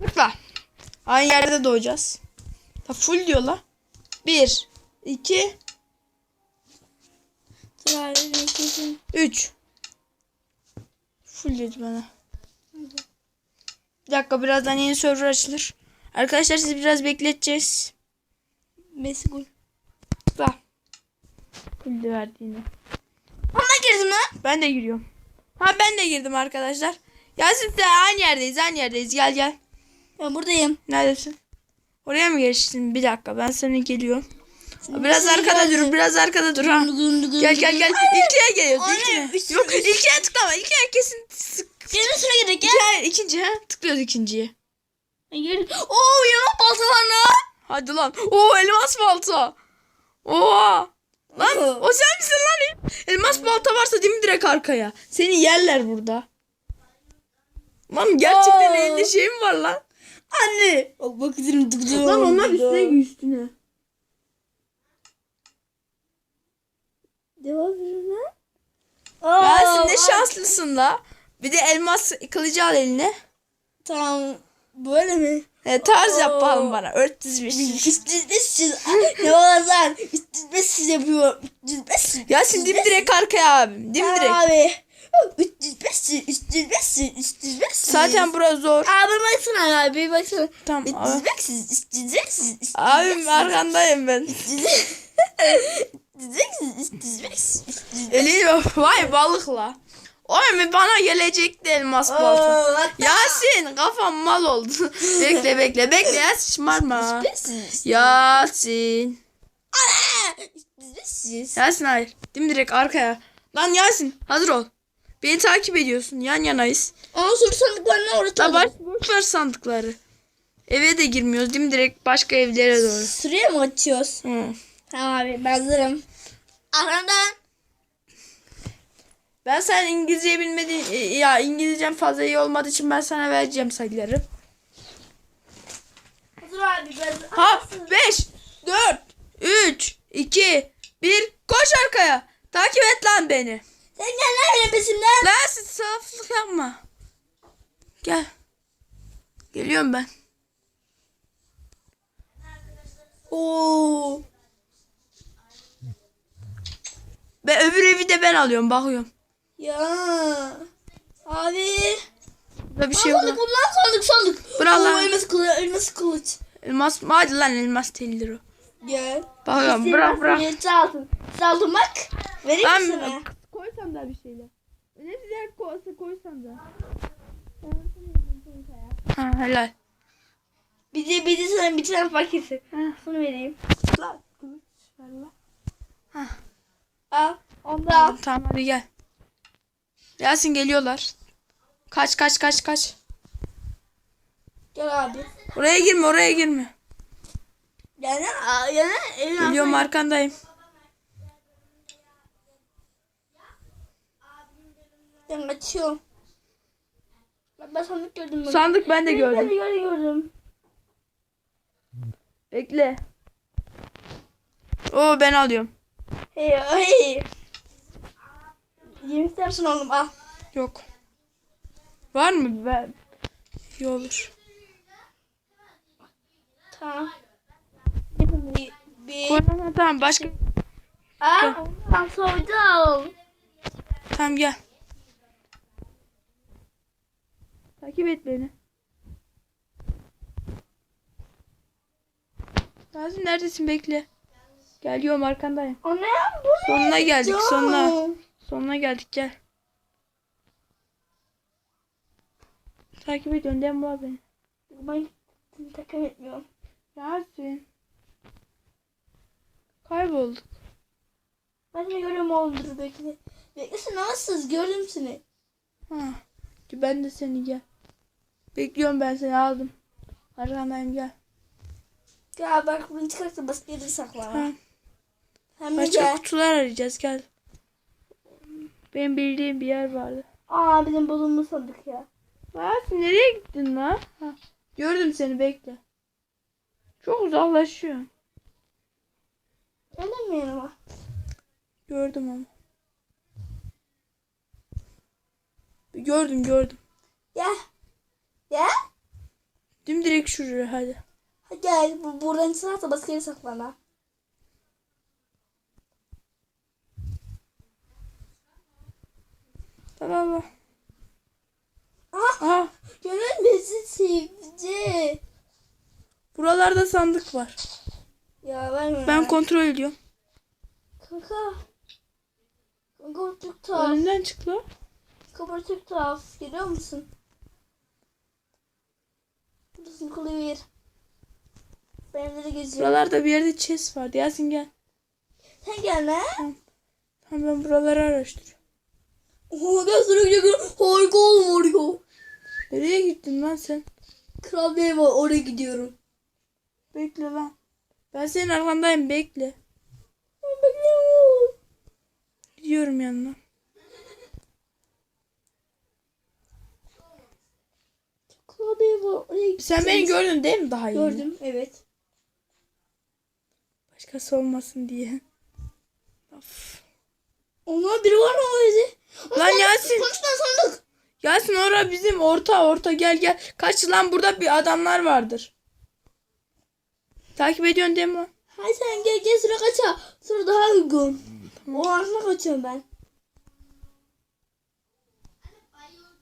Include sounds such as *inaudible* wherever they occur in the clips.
Tıkla. Aynı yerde doğacağız. Ta full diyor la. Bir, iki, üç. Full dedi bana. Bir dakika birazdan yeni server açılır. Arkadaşlar sizi biraz bekleteceğiz. Meşgul. Tıkla. Full de verdi yine. Ama girdim lan. Ben de giriyorum. Ha ben de girdim arkadaşlar. Yasin de aynı yerdeyiz aynı yerdeyiz. Gel gel. Ben buradayım. Neredesin? Oraya mı geçtin? Bir dakika ben sana geliyorum. Biraz arkada dur, biraz arkada dur ha. Gel gel gel. İlkiye geliyoruz. İlkiye. üstüne- Yok ilkiye tıklama. İlkiye kesin sık. Gelin şuna gidelim gel. İlkiye, ikinci ha. Tıklıyoruz ikinciye. Gelin. Oo yanıma balta var lan. Hadi lan. Oo elmas balta. Oha. Lan o sen misin lan? Elmas balta varsa değil mi direkt arkaya? Seni yerler burada. Lan gerçekten Oo. elinde şey mi var lan? Anne. Bak bak gidelim. Lan onlar üstüne üstüne. Devam edin. Ya sen ne şanslısın la. Bir de elmas kılıcı al eline. Tamam. Böyle mi? E, tarz Oo. yapalım bana. Ört dizmiş. 305 Ne var lan? 305 yapıyor. 305. Ya şimdi direkt arkaya abim? Direkt? Abi. 305 305 305 Zaten burası zor. Abi baksana abi baksana. Tamam abi. 305 305 Abim arkandayım ben. Eli vay balıkla. Oğlum bana gelecekti elmas balta. Yasin kafam mal oldu. *laughs* bekle bekle bekle Yasin şımarma. Yasin. Yasin hayır. Direkt arkaya. Lan Yasin hazır ol. Beni takip ediyorsun. Yan yanayız. Ama soru sandıklarına orada La baş, boş ver sandıkları. Eve de girmiyoruz değil mi? Direkt başka evlere doğru. Sıraya mı açıyoruz? Hı. Tamam abi ben hazırım. Arkadan. Ben sen İngilizce bilmediğin ya İngilizcem fazla iyi olmadığı için ben sana vereceğim sayıları. Hazır abi ben. Ha 5 4 3 2 1 koş arkaya. Takip et lan beni. Sen gel lan? Lan siz saflık yapma. Gel. Geliyorum ben. Oo. Ve öbür evi de ben alıyorum bakıyorum. Ya. Abi. Burada bir şey yok. sandık lan. ulan sandık sandık. Bırak Oo, lan. elmas kılıç. Elmas kılıç. Elmas hadi lan elmas tellir o. Gel. Bakıyorum bırak bırak. Altın. Altın bak. Vereyim mi Ben sana? Koysam da bir şeyler. Ne güzel koysa koysam da. Ha helal. Bir de, bir de sana bir tane fakirsin. Ha. Bunu vereyim. Lan kılıç ver lan. Al. Onu da al. Tamam hadi gel. Yasin geliyorlar. Kaç kaç kaç kaç. Gel abi. Oraya girme oraya girme. Yani, yani Geliyorum arkandayım. Ben kaçıyorum. Ben, ben sandık gördüm. bak. Sandık ben de Ben gördüm. de gördüm. gördüm. Bekle. Oo ben alıyorum. Hey hey. Yemin istersin oğlum al. Yok. Var mı? Ver. İyi olur. Tamam. Bir, bir. Ha, Tamam başka. Al soydu al. Tamam gel. Takip et beni. Yasin neredesin bekle. Geliyorum arkandayım. O ne? Bu ne? Sonuna geldik Ya. sonuna. Sonuna geldik gel. Takip ediyorsun değil mi bu beni? Ben takım etmiyorum. Yasin. Kaybolduk. Ben seni görüyorum oğlum dur bekle. Bekle sen nasılsınız gördüm seni. Ha. Ben de seni gel. Bekliyorum ben seni aldım. Arkandayım gel. Ya bak bunu çıkarsa basit yere sakla. Hem de Başka gel. kutular arayacağız gel. Benim bildiğim bir yer vardı. Aa bizim bulunmuş sandık ya. Yasin nereye gittin lan? Ha. Gördüm seni bekle. Çok uzaklaşıyor. Gelir mi yanıma? Gördüm ama. Gördüm gördüm. Gel. Mi şuraya hadi. Ha, Gel bu, buradan çıkarsa başka yere saklana. Tamam. Aha Aha gönül bizi sevdi. buralarda sandık var. Ya verme. Ben kontrol ediyorum. Kanka. Çok tuhaf. Önünden çık lan. Çok tuhaf. Görüyor musun? Burası bir. Benimle de geziyor. Buralarda bir yerde chest vardı. Yasin gel. Sen gel ne? Tamam ben buraları araştırıyorum. Oha gel sana gidiyor. Harika oğlum harika. Nereye gittin lan sen? Kral ev var oraya gidiyorum. Bekle lan. Ben senin arkandayım bekle. Gidiyorum yanına. Kral bir ev var oraya Sen beni gördün değil mi daha iyi? Gördüm evet. Başkası olmasın diye. Of. Ona biri var mı öyle? Lan Yasin. Konuştan sandık. Yasin ora bizim orta orta gel gel. Kaç lan burada bir adamlar vardır. Takip ediyorsun değil mi? Hadi sen gel gel sıra kaça. Sıra daha uygun. O ağzına kaçıyorum ben.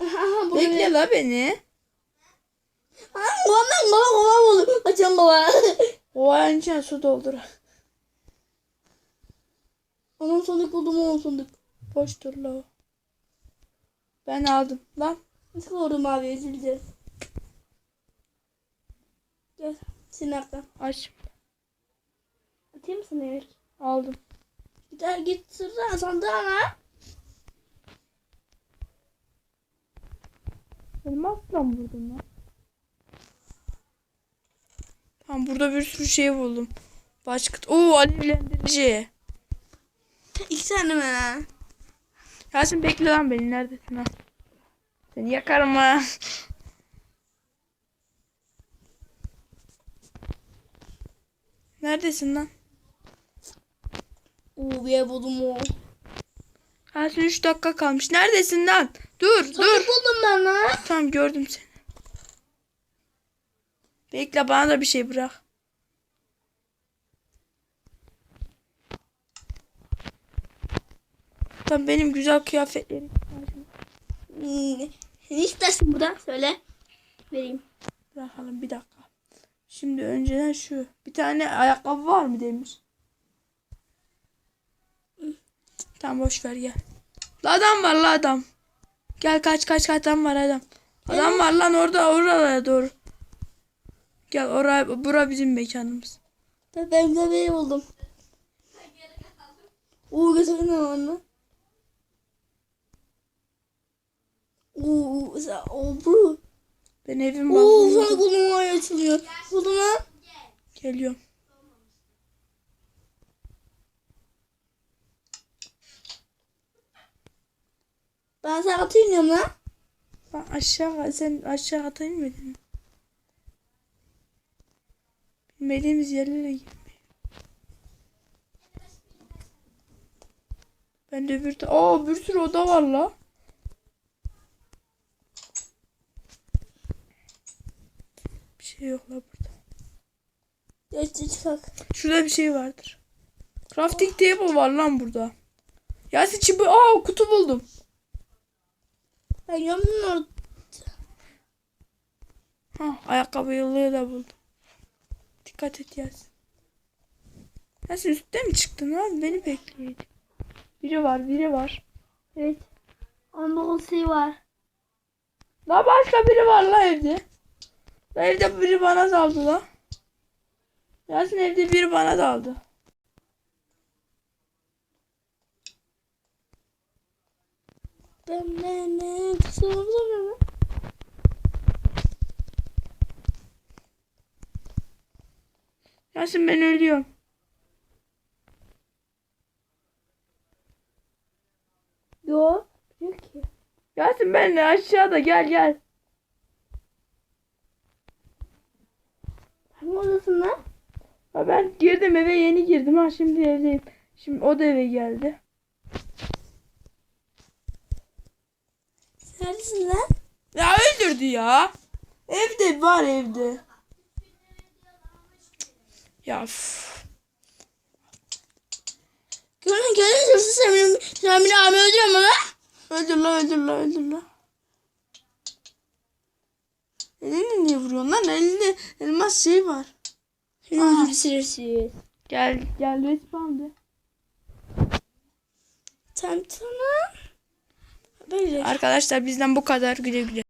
Aha, Bekle la beni. Ondan kova kova olur. Kaçan kova. İçine su doldur. Onun sandık buldum onun sandık. Boş dur la. Ben aldım. Lan. Nasıl oldum abi dilerim. Gel. Senin arkan. Aç. Atayım mı sana yemek? Aldım. Gider git sırtına sandığına. Elmasla mı vurdun lan? Tamam burada bir sürü şey buldum. Başka... Oo alevlendirici. İki tane mi? Yasin bekle lan beni. Neredesin ha? Seni yakarım ha. Neredesin lan? Oo bir ev buldum o. Yasin 3 dakika kalmış. Neredesin lan? Dur dur. Sandık buldum ben lan. Tamam gördüm seni. Bekle bana da bir şey bırak. Tamam benim güzel kıyafetlerim. Ne istersin burada? Söyle. Vereyim. Bırakalım bir dakika. Şimdi önceden şu. Bir tane ayakkabı var mı demiş. Tamam boş ver gel. La adam var la adam. Gel kaç kaç kaç adam var adam. Adam var lan orada oraya doğru. Gel oraya bura bizim mekanımız. Ben ev buldum. Oo gözümün anı. Oo, sen- oo bro. Ben evim Oo var. sana buldum ay açılıyor. Buldum lan. Geliyorum. Ben sana atayım diyorum lan. Ben aşağı sen aşağı atayım mı? Bilmediğimiz yerlere girmeyin. Ben de ta- Aa bir sürü oda var la. Bir şey yok la burada. Geçti çıkak. Şurada bir şey vardır. Crafting table var lan burada. Yasin çipi aa kutu buldum. Ben gömdüm orada. Ha ayakkabı yıllığı da buldum. Dikkat et Yasin. Yasin üstte mi çıktın abi? Beni bekleyin. Biri var, biri var. Evet. Onda o şey var. La başka biri var la evde. La evde biri bana daldı la. Yasin evde biri bana daldı. Ben ne ne Yasin ben ölüyorum. Yok. Yok ki. Yasin ben de aşağıda gel gel. Hangi odasın lan? Ha ben girdim eve yeni girdim ha şimdi evdeyim. Şimdi o da eve geldi. Neredesin lan? Ya öldürdü ya. Evde var evde. Ya. Görün görün benim sen beni abi öldürüyor mu lan? Öldür la öldür la öldür la. Elini niye vuruyorsun lan? Elinde elmas şey var. Seni öldürdü sırası. Gel gel respawn de. Tam sana. Böyle. Arkadaşlar bizden bu kadar güle güle.